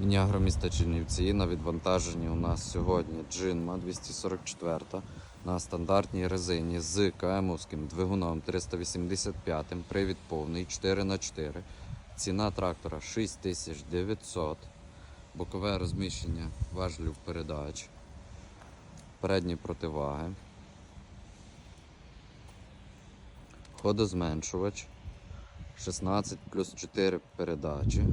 Мінягро міста Чернівці на відвантаженні у нас сьогодні джинма 244 на стандартній резині з КМовським двигуном 385, привід повний 4х4. Ціна трактора 6900, бокове розміщення важелів передач, передні противаги, ходозменшувач, 16 плюс 4 передачі.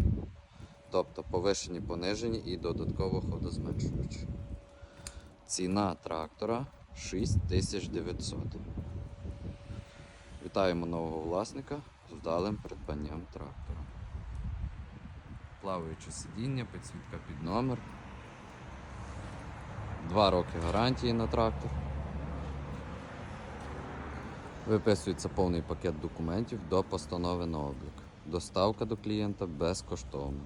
Тобто повишені, понижені і додатково ходозменшувач. Ціна трактора 6900. Вітаємо нового власника з вдалим придбанням трактора. Плаваюче сидіння, підсвітка під номер. Два роки гарантії на трактор. Виписується повний пакет документів до постанови на облік. Доставка до клієнта безкоштовна.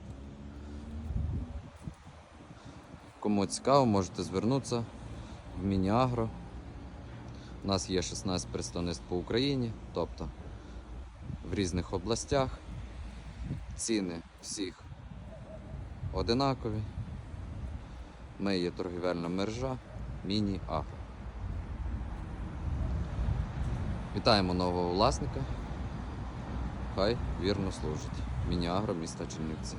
Кому цікаво, можете звернутися в Мініагро. У нас є 16 представництв по Україні, тобто в різних областях. Ціни всіх одинакові. Ми є торгівельна мережа Міні-Агро. Вітаємо нового власника. Хай вірно служить. Міні-Агро міста Чернівці.